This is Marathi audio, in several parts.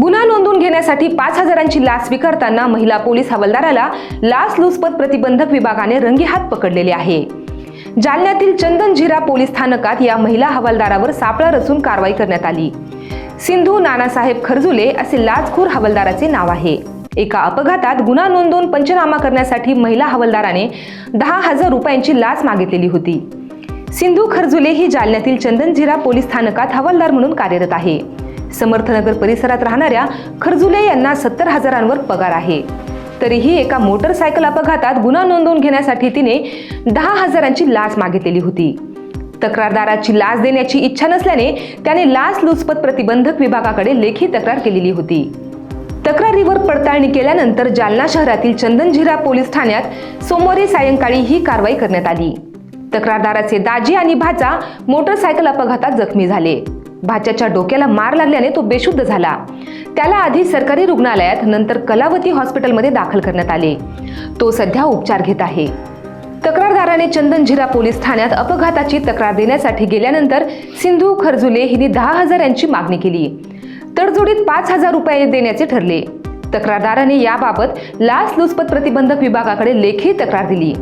गुन्हा नोंदवून घेण्यासाठी पाच हजारांची लाच स्वीकारताना महिला पोलीस हवालदाराला लाच प्रतिबंधक विभागाने रंगेहात पकडलेले आहे. जालन्यातील चंदनझिरा पोलीस स्थानकात या महिला हवालदारावर सापळा रचून कारवाई करण्यात आली. सिंधू नानासाहेब खरजुले असे लाचखोर हवालदाराचे नाव आहे. एका अपघातात गुन्हा नोंदवून पंचनामा करण्यासाठी महिला हवालदाराने दहा हजार रुपयांची लाच मागितलेली होती. सिंधू खरजुले ही जालन्यातील चंदनझिरा पोलीस स्थानकात हवालदार म्हणून कार्यरत आहे. समर्थनगर परिसरात राहणाऱ्या खरजुले यांना सत्तर हजारांवर पगार आहे. तरीही एका मोटरसायकल अपघातात गुन्हा नोंदवून घेण्यासाठी तिने दहा हजारांची लाच मागितलेली होती. तक्रारदाराची लाच देण्याची इच्छा नसल्याने त्याने लाच लुचपत प्रतिबंधक विभागाकडे लेखी तक्रार केलेली होती. तक्रारीवर पडताळणी केल्यानंतर जालना शहरातील चंदनझिरा पोलीस ठाण्यात सोमवारी सायंकाळी ही कारवाई करण्यात आली. तक्रारदाराचे दाजी आणि भाचा मोटरसायकल अपघातात जखमी झाले. भाच्याच्या डोक्याला मार लागल्याने तो बेशुद्ध झाला. त्याला आधी सरकारी रुग्णालयात नंतर कलावती हॉस्पिटलमध्ये दाखल करण्यात आले. तो सध्या उपचार घेत आहे. तक्रारदाराने चंदनझिरा पोलीस ठाण्यात अपघाताची तक्रार देण्यासाठी गेल्यानंतर सिंधू खरजुले हिने दहा हजार यांची मागणी केली. तडजोडीत पाच हजार रुपये देण्याचे ठरले. तक्रारदाराने याबाबत लाच लुचपत प्रतिबंधक विभागाकडे लेखी तक्रार दिली.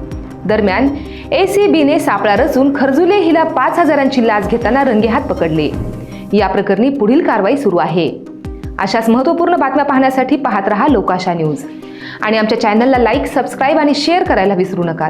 दरम्यान एसीबीने सापळा रचून खरजुले हिला पाच हजारांची लाच घेताना रंगेहात पकडले. या प्रकरणी पुढील कारवाई सुरू आहे. अशाच महत्त्वपूर्ण बातम्या पाहण्यासाठी पाहत रहा लोकाशा न्यूज. आणि आमच्या चॅनलला लाईक सबस्क्राईब आणि शेअर करायला विसरू नका.